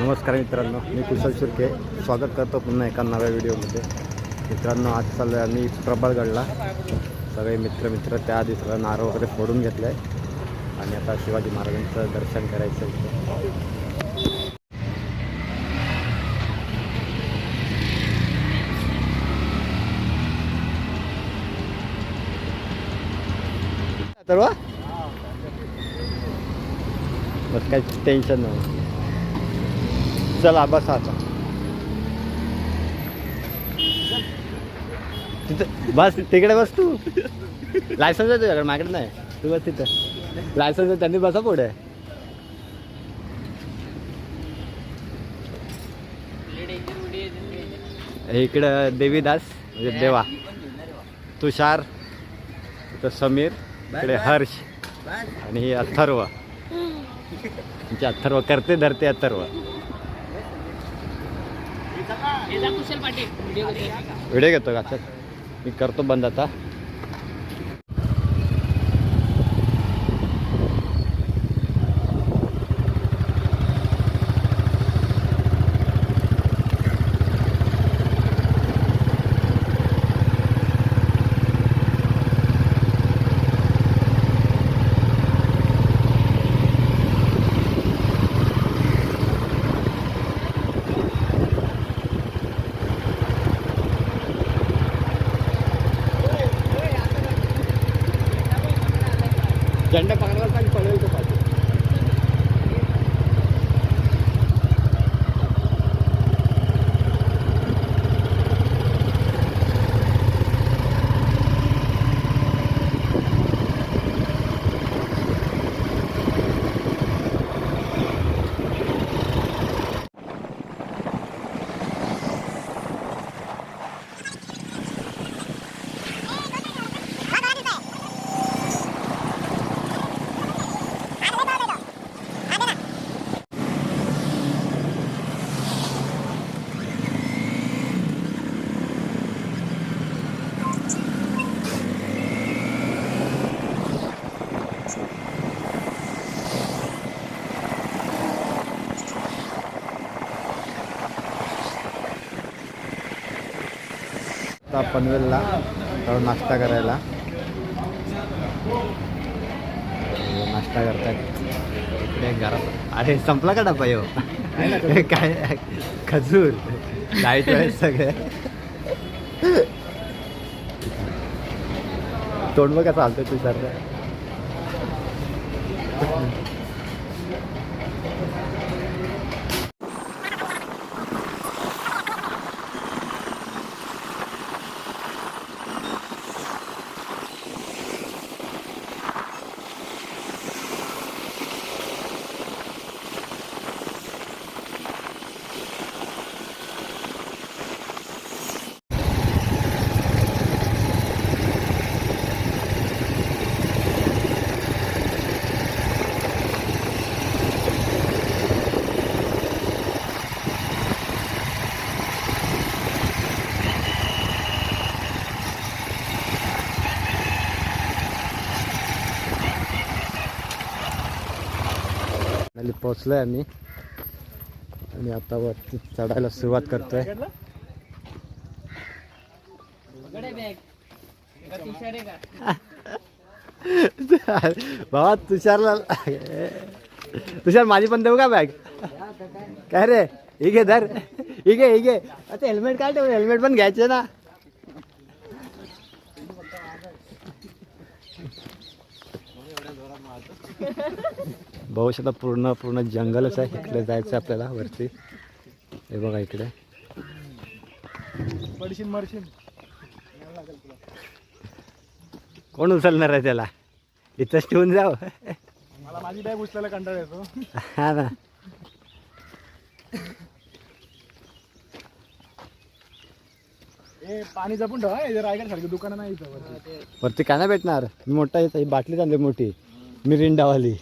नमस्कार मित्रांनो मी कुशल शिर्के. स्वागत करतो पुन्हा एका नव्या व्हिडिओमध्ये. मित्रांनो आज चाललो आहे आम्ही प्रबळगडला सगळे मित्र मित्र त्या आधी नारळ वगैरे फोडून घेतलं आहे आणि आता शिवाजी महाराजांचं दर्शन करायचं आहे तर बस काही टेन्शन नाही. चला बस आता तिथं बस तिकडे बस तू. लायसन्स आहे तुझ्याकडे माझ्याकडे नाही. तू बस तिथं. लायसन्स आहे त्यांनी बसा पुढे. हे इकडं देवीदास म्हणजे देवा. तुषार इथं समीर इकडे हर्ष. आणि ही अथर्व. तुमचे अथर्व करते धरते अथर्व. व्हिडिओ घेतो का? मी करतो बंद आता झेंडा पकडायला आणि पळेल तो पाहिजे आता पनवेलला थोडा नाश्ता करायला. नाश्ता करतात इकडे घरात. अरे संपला का डबा येऊ काय खजूर. लाइट वाईट सगळे. तोंड बघा चालतंय तू सर खाली आहे आम्ही. आणि आता वरती चढायला सुरुवात करतोय. भावा तुषारला तुषार माझी पण देऊ का बॅग काय रे? ही घे धर. ही घे ही घे. आता हेल्मेट काय ठेव हेल्मेट पण घ्यायचे ना. आता पूर्ण पूर्ण जंगलच आहे. इकडे जायचं आपल्याला वरती. हे बघा इकडे. कोण उचलणार आहे त्याला? इथंच ठेवून जाऊ मला माझी बॅग उचलायला कंटाळा येतो. हा ना. पाणी जपून ठेवा रायगड सारखी दुकानं नाही वरती. वरती काय नाही भेटणार? मी मोठा येत बाटली चालली मोठी. मिरिंडावाली.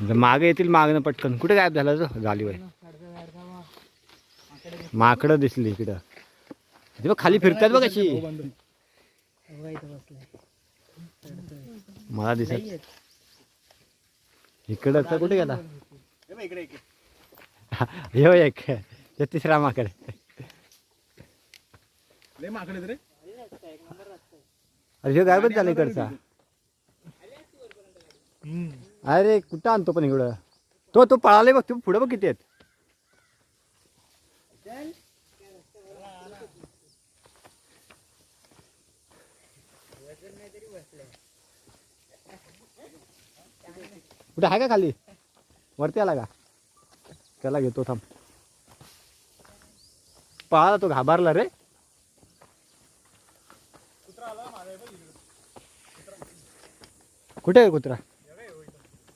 मागे येतील मागणं पटकन. कुठे गायब झाला तो? गालीवर. माकडं दिसली इकडं. बघ खाली फिरतात बघ अशी. मला दिसत. इकडं तर कुठे गेला? हे एक. तिसरा माकड. अरे ह्यो गायबच झाला इकडचा. अरे कुठं आणतो पण इकडं? तो तो पळाले बघ तू पुढे बघ किती आहेत. कुठे आहे का खाली? वरती आला का? त्याला घेतो थांब. पळाला तो घाबरला रे. कुठे आहे कुत्रा?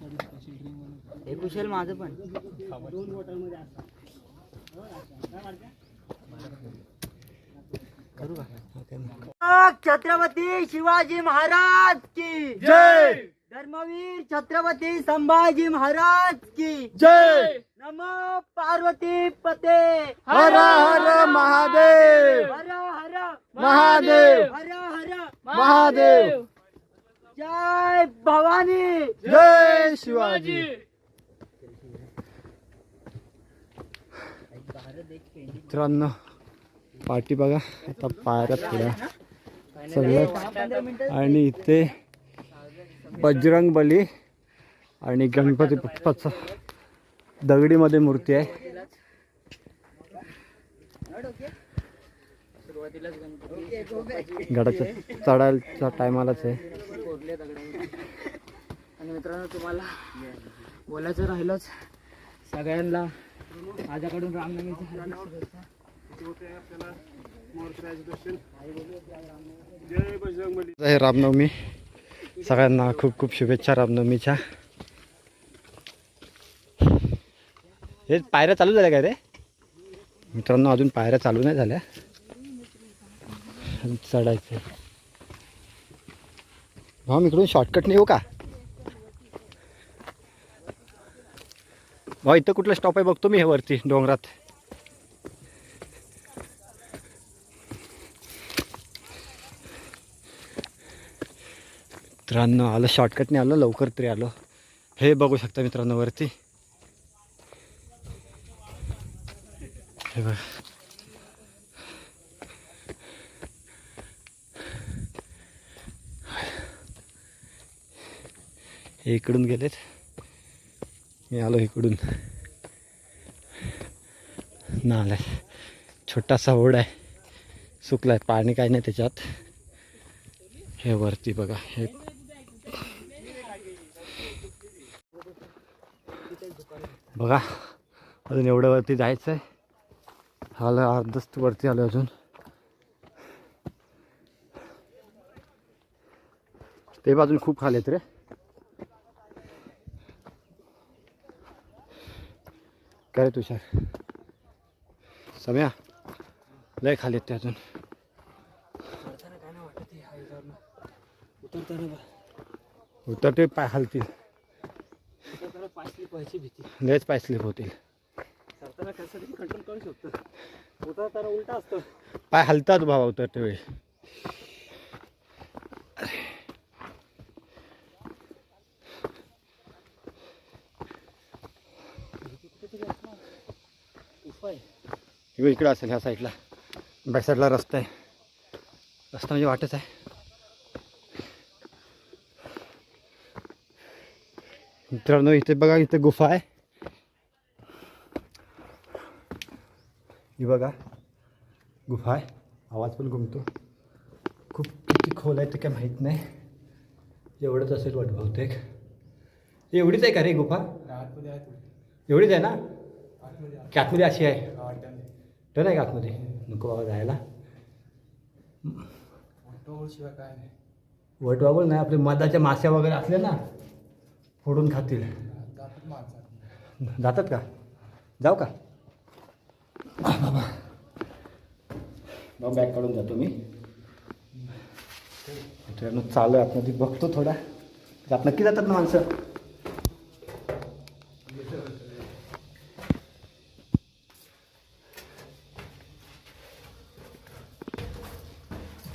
हे कुशल माझं पण. छत्रपती शिवाजी महाराज की जय! धर्मवीर छत्रपती संभाजी महाराज की. जय! नमो पार्वती पते. हर हर महादेव. हर हर महादेव. हर हर महादेव. जय भवानी। जय शिवाजी। मित्रांनो पाठी बघा आता पायऱ्या थोड्या सगळं आणि इथे बजरंग बली आणि गणपती बाप्पाचा दगडीमध्ये मूर्ती आहे. गडाच्या चढायच्या टायमालाच आहे. कोरले दगडावर आणि मित्रांनो तुम्हाला बोलायचं राहिलंच. सगळ्यांना माझ्याकडून रामनवमीच्या शुभेच्छा. आहे रामनवमी. सगळ्यांना खूप खूप शुभेच्छा रामनवमीच्या. हे पायऱ्या चालू झाल्या काय रे? मित्रांनो अजून पायऱ्या चालू नाही झाल्या. चढायचं भाऊ इकडून शॉर्टकट नाही हो का? भाऊ इथं कुठलं स्टॉप आहे बघतो मी हे वरती डोंगरात. मित्रांनो आलं शॉर्टकटने आलं लवकर तरी आलो. हे बघू शकता मित्रांनो वरती. हे बघा. हे इकडून गेलेत. मी आलो इकडून. ना आहे छोटासा ओढ आहे. सुकलाय. पाणी काही नाही त्याच्यात. हे वरती बघा. हे बघा. अजून एवढं वरती जायचं आहे आलं अर्धच वरती आलं अजून. ते बाजून खूप खालेत रे. काय रे तुषार? सम्या लय खाली ते अजून. उतरते पाय हलतील लयच पाय स्लिप होतील. उतरताना उलटा असतो पाय हलतात भावा उतरते वेळी. किंवा इकडं असेल ह्या साईडला बॅक साईडला रस्ता आहे. रस्ता म्हणजे वाटच आहे. मित्रांनो इथे बघा इथे गुफा आहे. ही बघा गुफा आहे. आवाज पण घुमतो. खूप किती खोल आहे ते काय माहीत नाही. एवढंच असेल वाट बहुतेक एवढीच आहे का रे गुफा? एवढीच आहे ना. की आतमध्ये अशी आहे. तर नाही का आतमध्ये नको बाबा जायला. शिवाय काय नाही. वटवागुळ नाही. आपले मधाच्या माश्या वगैरे असल्या ना फोडून खातील. जातात का? जाऊ का? बाबा. बाबा बॅग काढून जातो मी. मित्रांनो चालू आहे. आतमध्ये बघतो थोडा. नक्की जातात ना माणसं?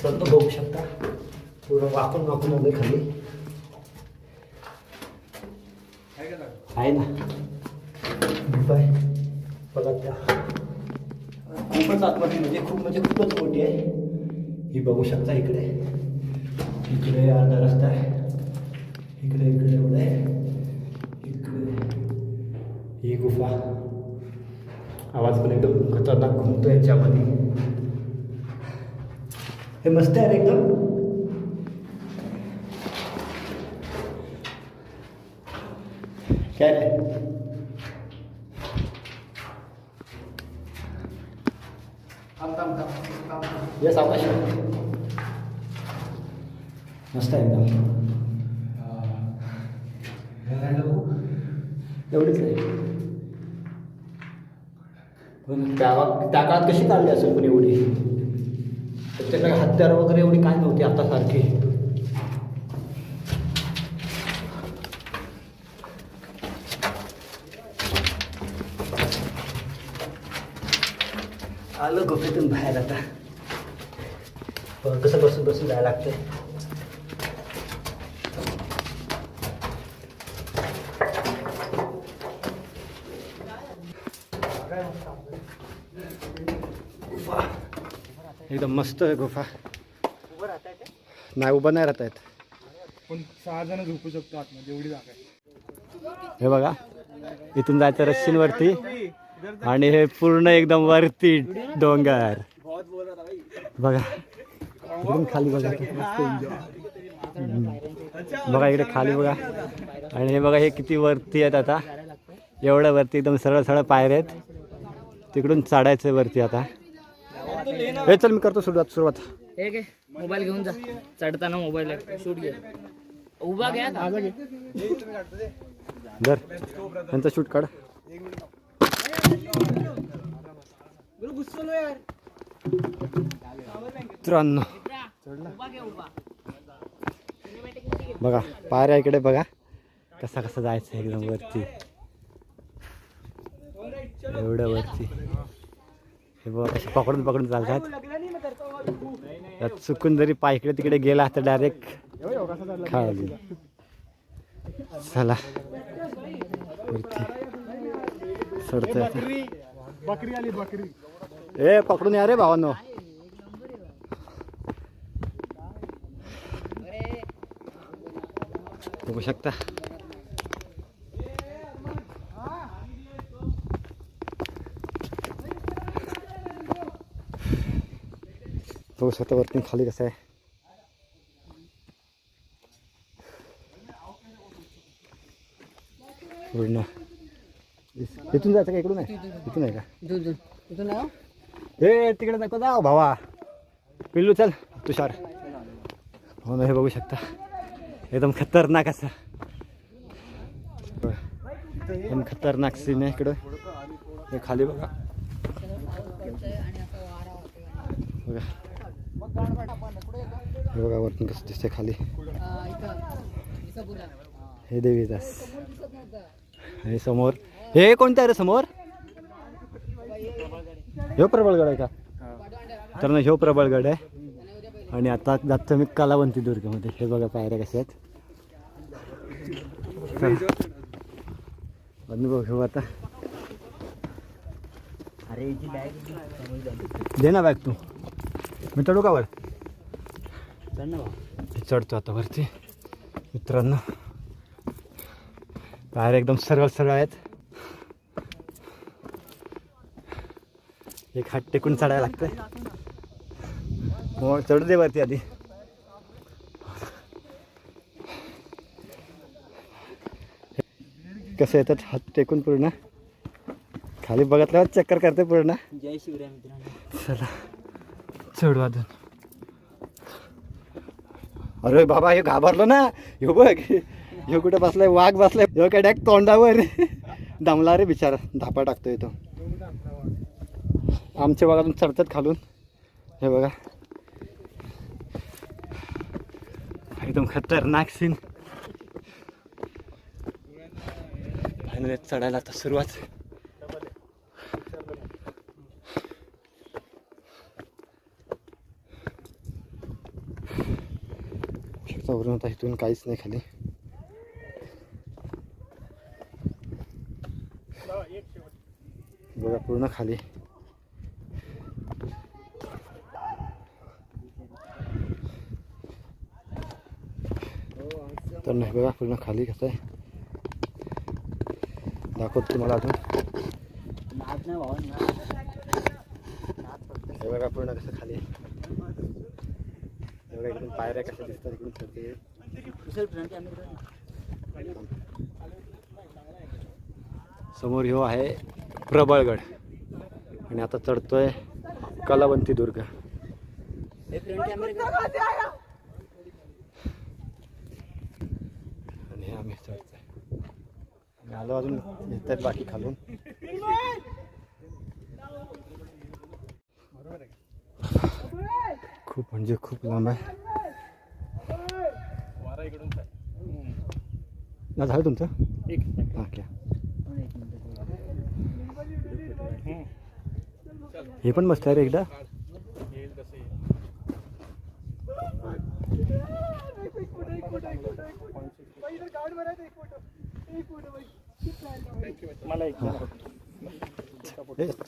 मित्रांनो बघू शकता. पूर्ण वाकून वाकून आलं खाली. आहे ना? बाय बघा त्या खूपच आतमध्ये म्हणजे खूप म्हणजे खूपच मोठी आहे. ही बघू शकता इकडे. इकडे अर्धा रस्ता आहे. इकडे इकडे एवढं आहे. इकडे. ही गुफा. आवाज पण एकदम खतरनाक घुमतो याच्यामध्ये. हे मस्त आहे एकदम. काय? रे ये सावकाश मस्त आहे एकदम. एवढीच आहे. पण त्या त्या काळात कशी काढली असेल पण एवढी? त्याच्याकडे हत्यार वगैरे एवढी काय नव्हती आता सारखी आलं गुफेतून बाहेर आता. कसं बसून बसून जायला लागतं एकदम मस्त आहे गुफा. नाही उभं नाही राहता येत. पण सहा जण झोपू शकतो आतमध्ये एवढी जागा आहे. हे बघा इथून जायचं रस्सींवरती आणि हे पूर्ण एकदम वरती डोंगर. बघा इकडून खाली बघा. मस्त enjoy. हम्म. बघा इकडे खाली बघा. आणि हे बघा हे किती वरती आहेत आता. एवढं वरती एकदम सरळ सरळ पायऱ्या आहेत. तिकडून चढायचं वरती आता. हे चल मी करतो सुरुवात सुरुवात. हे घे मोबाईल घेऊन जा. चढताना मोबाईल शूट घे. उभा घ्या. धर. त्यांचा शूट काढ. उभा बघा पायऱ्या इकडे बघा. कसा कसा जायचं एकदम वरती. एवढं वरती. हे बघा कसे पकडून पकडून चालतात. त्यात चुकून जरी पाय इकडे तिकडे गेला तर डायरेक्ट खाली. चला. बकरी आली बकरी. ए पकडून या रे भावांनो. बघू शकता. बघू शकता वरती खाली कसं आहे? पूर्ण. इथून जायचं का इकडून आहे? इथून आहे का? हे तिकडे नको जाऊ भावा. पिल्लू चल तुषार. हो ना हे बघू शकता. एकदम खतरनाक असं. एकदम खतरनाक सीन आहे इकडं. हे खाली बघा. बघा. हे बघा वरतून कसं दिसते खाली. हे देवीदास आणि समोर. हे कोणते आहे रे समोर? ह्यो प्रबळगड आहे का? तर ना ह्यो प्रबळगड आहे. आणि आता जातो मी कलावंती दुर्गमध्ये. हे बघा पायऱ्या कशा आहेत. अनुभव घेऊ आता. अरे दे ना बॅग तू. मी चढू का वर चढतो आता वरती. मित्रांनो पायऱ्या एकदम सरळ सरळ आहेत. एक हात टेकून चढायला लागतंय. हो चढू दे वरती आधी. कसं येतात? हात टेकून पूर्ण. खाली बघितल्यावर चक्कर करते पूर्ण. जय शिवराय मित्रांनो. चला. चढवा अजून अरे बाबा हे घाबरलो ना. ह्यो बघ ह्यो कुठे बसलाय वाघ बसलाय. ह्यो काय डॅक तोंडावर. दमला रे बिचारा धापा टाकतोय तो. आमच्या भागातून चढतात खालून. हे बघा. एकदम खतरनाक सीन फायनली चढायला आता सुरुवात. वातावरण होता इथून काहीच नाही खाली. बघा पूर्ण खाली. तर नाही बघा पूर्ण खाली कसं आहे. दाखवतो तुम्हाला अजून. बघा पूर्ण कसं खाली आहे. एवढ्या इकडून पायऱ्या कशा दिसतात इकडून चढते समोर ह्यो आहे प्रबळगड. आणि आता चढतोय कलावंती दुर्ग. आणि हे आम्ही चढतोय. आलो अजून येत आहेत बाकी खालून. म्हणजे खूप लांब आहे. ना झालं तुमचं? हां क्या हे पण मस्त आहे रे एकदा.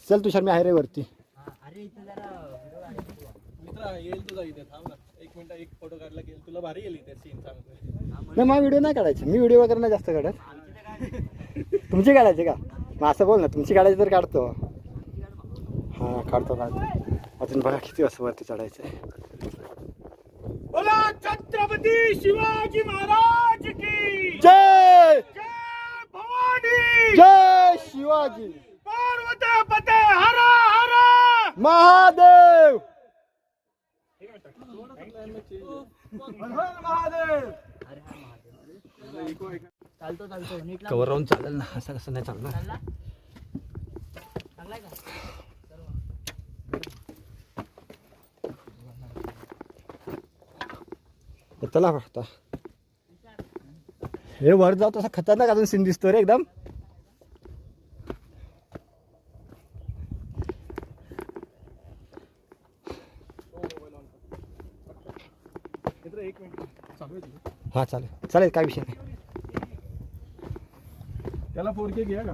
चल तुषार मी आहे रे वरती अरे इथं जरा मित्रा येईल तुझा इथे थांब ना एक मिनिट एक फोटो काढला की तुला भारी सीन नाही मला व्हिडिओ नाही काढायचे. मी व्हिडिओ वगैरे नाही जास्त काढत. तुमची काढायचे का? मग असं बोल ना तुमची काढायची तर काढतो. हां काढतो काढतो. अजून बघा किती वाजता वरती चढायचं आहे. बोला छत्रपती शिवाजी महाराज की. जय! जय भवानी. जय शिवाजी. पार्वती पते हर हर. महादेव! चालतो चालतो नीट लाव. कवर राहून चालेल ना असं कसं नाही चालणार. चालला चाललाय का चला आता. हे वर जाऊ तसा खतरनाक अजून सीन दिसतो रे एकदम मित्र एक मिनिट चालू आहे तुझं? हा चालेल. चालेल काय विषय नाही. त्याला फोर के घ्या का?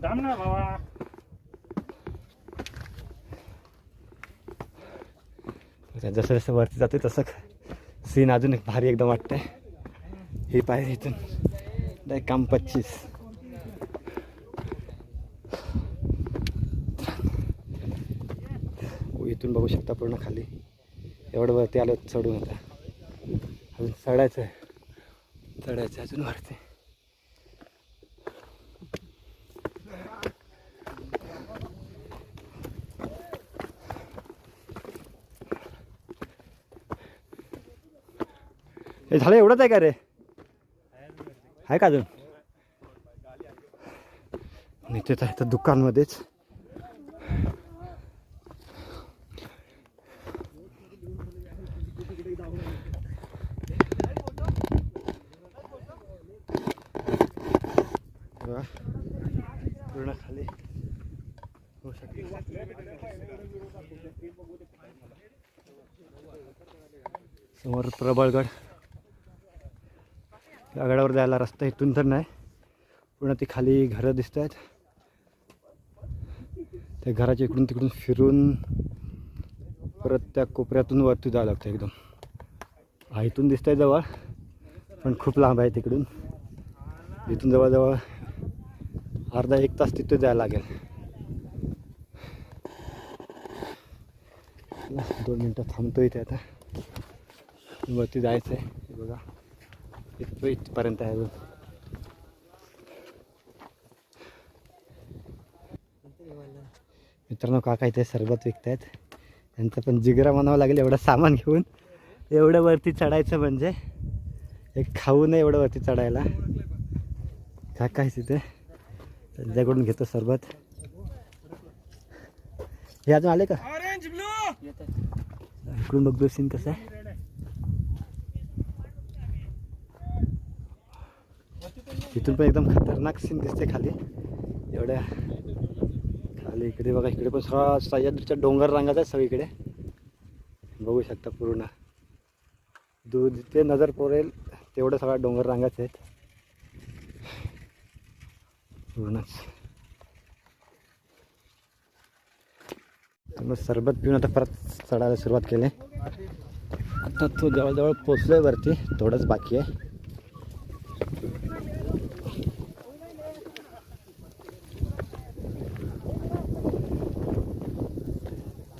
दाम ना बाबा. जसं जसं वरती जाते तसं सीन अजून एक भारी एकदम वाटतंय. ही पायरी इथून. डायरेक्ट काम पच्चीस. इथून बघू शकता पूर्ण खाली. एवढं वरती आलो चढून नका. अजून चढायचं आहे. चढायचं आहे अजून वरती. हे झालं एवढंच आहे का रे? आहे का अजून? आणि तेच आहे तर दुकानमध्येच बघा. पूर्ण खाली. होऊ शकते. समोर प्रबळगड. त्या गडावर जायला रस्ता इथून तर नाही. पूर्ण ती खाली घरं दिसत आहेत त्या घराच्या इकडून तिकडून फिरून परत त्या कोपऱ्यातून वरती जावं लागतं एकदम. हा इथून दिसतंय जवळ पण खूप लांब आहे तिकडून. इथून जवळजवळ अर्धा एक तास तिथे जायला लागेल. दोन मिनटं थांबतो इथे आता. वरती जायचं आहे बघा. इथं इथपर्यंत आहे अजून. मित्रांनो काका इथे सरबत विकत आहेत त्यांचं पण जिगरा म्हणावं लागेल एवढं सामान घेऊन. एवढं वरती चढायचं म्हणजे. एक खाऊ नये एवढं वरती चढायला. काय काय तिथे त्यांच्याकडून घेतो सरबत. हे अजून आले का? इकडून बघतो सीन कसं आहे. इथून पण एकदम खतरनाक सीन दिसते खाली. एवढ्या खाली इकडे बघा इकडे पण सगळा सह्याद्रीच्या डोंगर रांगाच आहे सगळीकडे. बघू शकता पूर्ण. दूर जिथे नजर पोरेल तेवढं सगळा डोंगर रांगाच आहेत पूर्णच मग सरबत पिऊन आता परत चढायला सुरुवात केली. आता तो जवळजवळ पोचलोय वरती थोडंच बाकी आहे.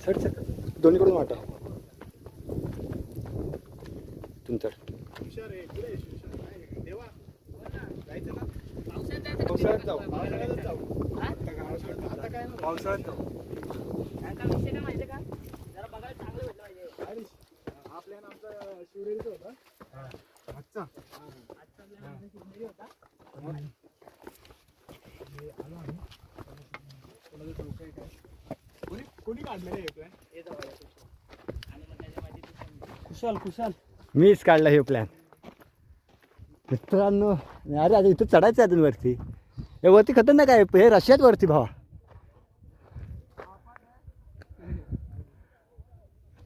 चढ चढ. दोन्हीकडून वाटा. तुमचं चढ काय काय विषय काय माहिती का? जरा बघायला चांगलं भेटलं पाहिजे. आजचा आपला आमचा शिवनेरी होता. कोणी काढलेलं आहे plan? हे जवळ आहे. आणि मग त्याच्या माहिती तू सांग. कुशाल कुशाल. मीच काढला हे प्लॅन मित्रांनो अरे आता इथं चढायचं आहे अजून वरती. हे वरती खतरनाक आहे. हे रशियात वरती भावा.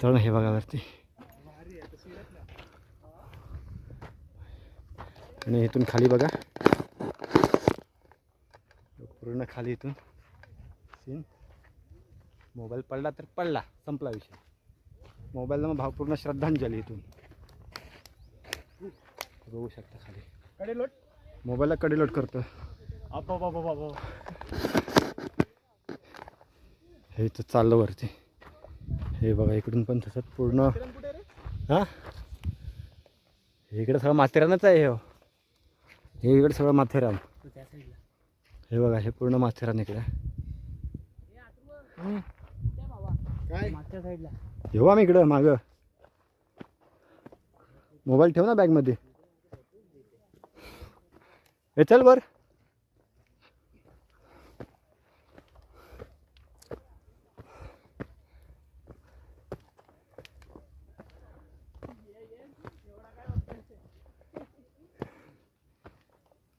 तर हे बघा वरती. आणि इथून खाली बघा. पूर्ण खाली इथून. सीन. मोबाईल पडला तर पडला. संपला विषय. मोबाईलला मग भावपूर्ण श्रद्धांजली इथून. बघू शकता खाली. कडे लोट. मोबाईलला कडे लोट करतो बाबा बाबा हे इथं चाललं वरती. हे बघा इकडून पण तसंच पूर्ण. हां? इकडे सगळं माथेरानच आहे हे. हो. हे इकडे सगळं माथेरान. हे बघा हे पूर्ण माथेरान इकडे. काय? मागच्या साईडला येऊ आम्ही इकडं मागं. मोबाईल ठेव ना बॅगमध्ये. हे चल वर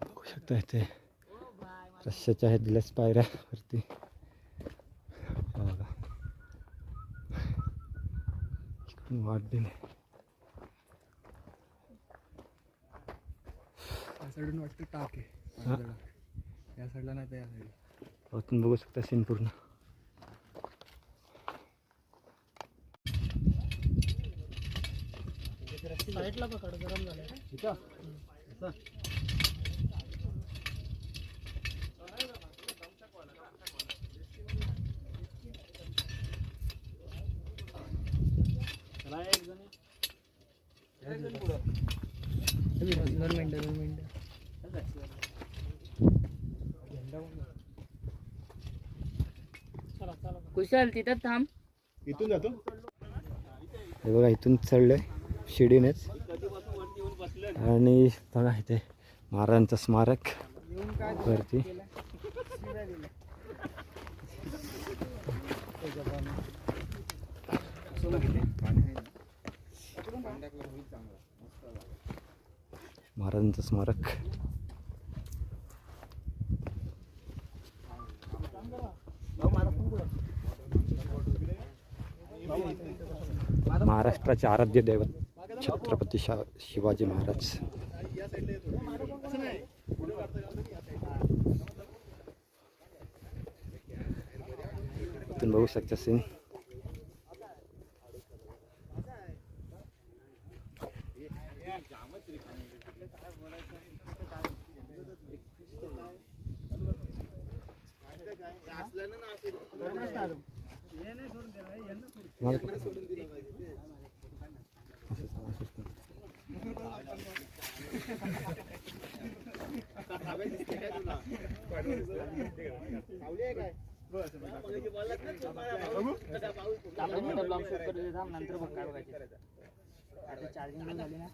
बघू शकता इथे रश्याच्या आहेत दिल्याच पायऱ्या वरती हे बघा वाट दिली या साईडून वाटतं टाक आहे हा. या साईडला नाही तर या साईड वरतून बघू शकता सीन पूर्ण साईडला पकड गरम झालं दोन मिनटं दोन मिनटं कुशाल तिथं थांब. इथून जातो? हे बघा इथून चढलोय. शिडीनेच. आणि बघा इथे महाराजांचं स्मारक. वरती. महाराजांचं स्मारक। महाराष्ट्राचे आराध्य दैवत छत्रपती शा शिवाजी महाराज। बघू शकता सिंग नंतर बघ काय बघायचं शूट करू झाली ना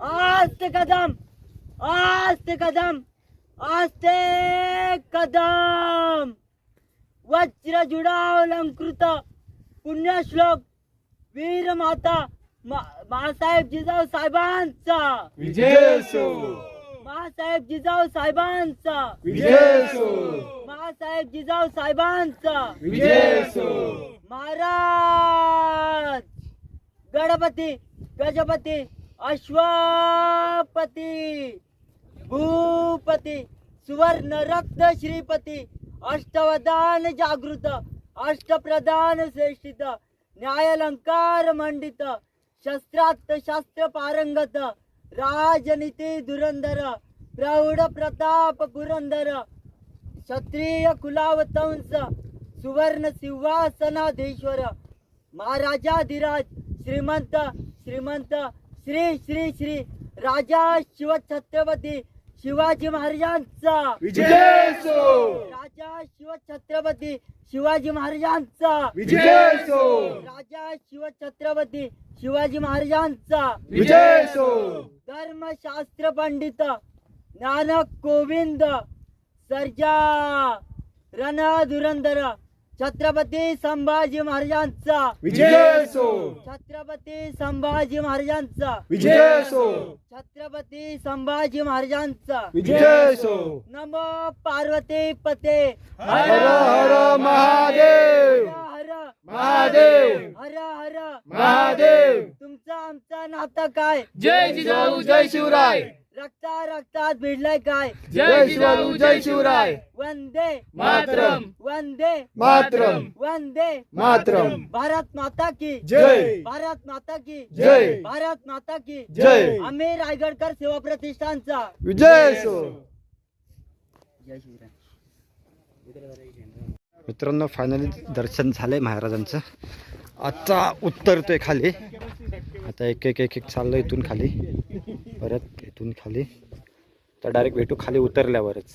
आज ते काय कदम आस्ते कदम आस्ते कदम. वज्र जुडावलंकृत पुण्यश्लोक वीर माता मासाहेब जिजाऊ साहेबांचा. मासाहेब जिजाऊ साहेबांचा. मासाहेब जिजाऊ साहेबांचा. महाराज. गणपती गजपती अश्वपती. भूपती सुवर्ण रक्त श्रीपती अष्टवदान जागृत अष्टप्रधान श्रेष्ठित न्यायालंकार मंडित शस्त्रात शास्त्र पारंगत राजनीती धुरंधर प्रौढ प्रताप पुरंदर क्षत्रिय कुलावतंस सुवर्ण सिंहासनाधीश्वर महाराजाधिराज श्रीमंत श्रीमंत श्री श्री श्री राजा शिव छत्रपती शिवाजी महाराजांचा. राजा शिव छत्रपती शिवाजी महाराजांचा. राजा शिव छत्रपती शिवाजी महाराजांचा. धर्मशास्त्र पंडित ज्ञानक कोविंद सर्जा रण धुरंधर छत्रपती संभाजी महाराजांचा. छत्रपती संभाजी महाराजांचा. छत्रपती संभाजी महाराजांचा. नमो पार्वती पते. हर हर महादेव. हर हर. महादेव. हर हर. महादेव. तुमचं आमचं नातं काय? जय जिजाऊ जय शिवराय. रक्ता रक्तात भिडलाय काय? जय शिवाजी जय शिवराय. वंदे. मातरम. वंदे. मातरम. वंदे. मातरम. भारत माता की. जय. भारत माता की. जय. भारत माता की. जय. आम्ही रायगडकर सेवा प्रतिष्ठानचा. विजय असो मित्रांनो फायनली दर्शन झालंय महाराजांचं. आता उतरतोय खाली. आता एक एक एक एक चाललं इथून खाली. परत इथून खाली. तर डायरेक्ट भेटू खाली उतरल्यावरच.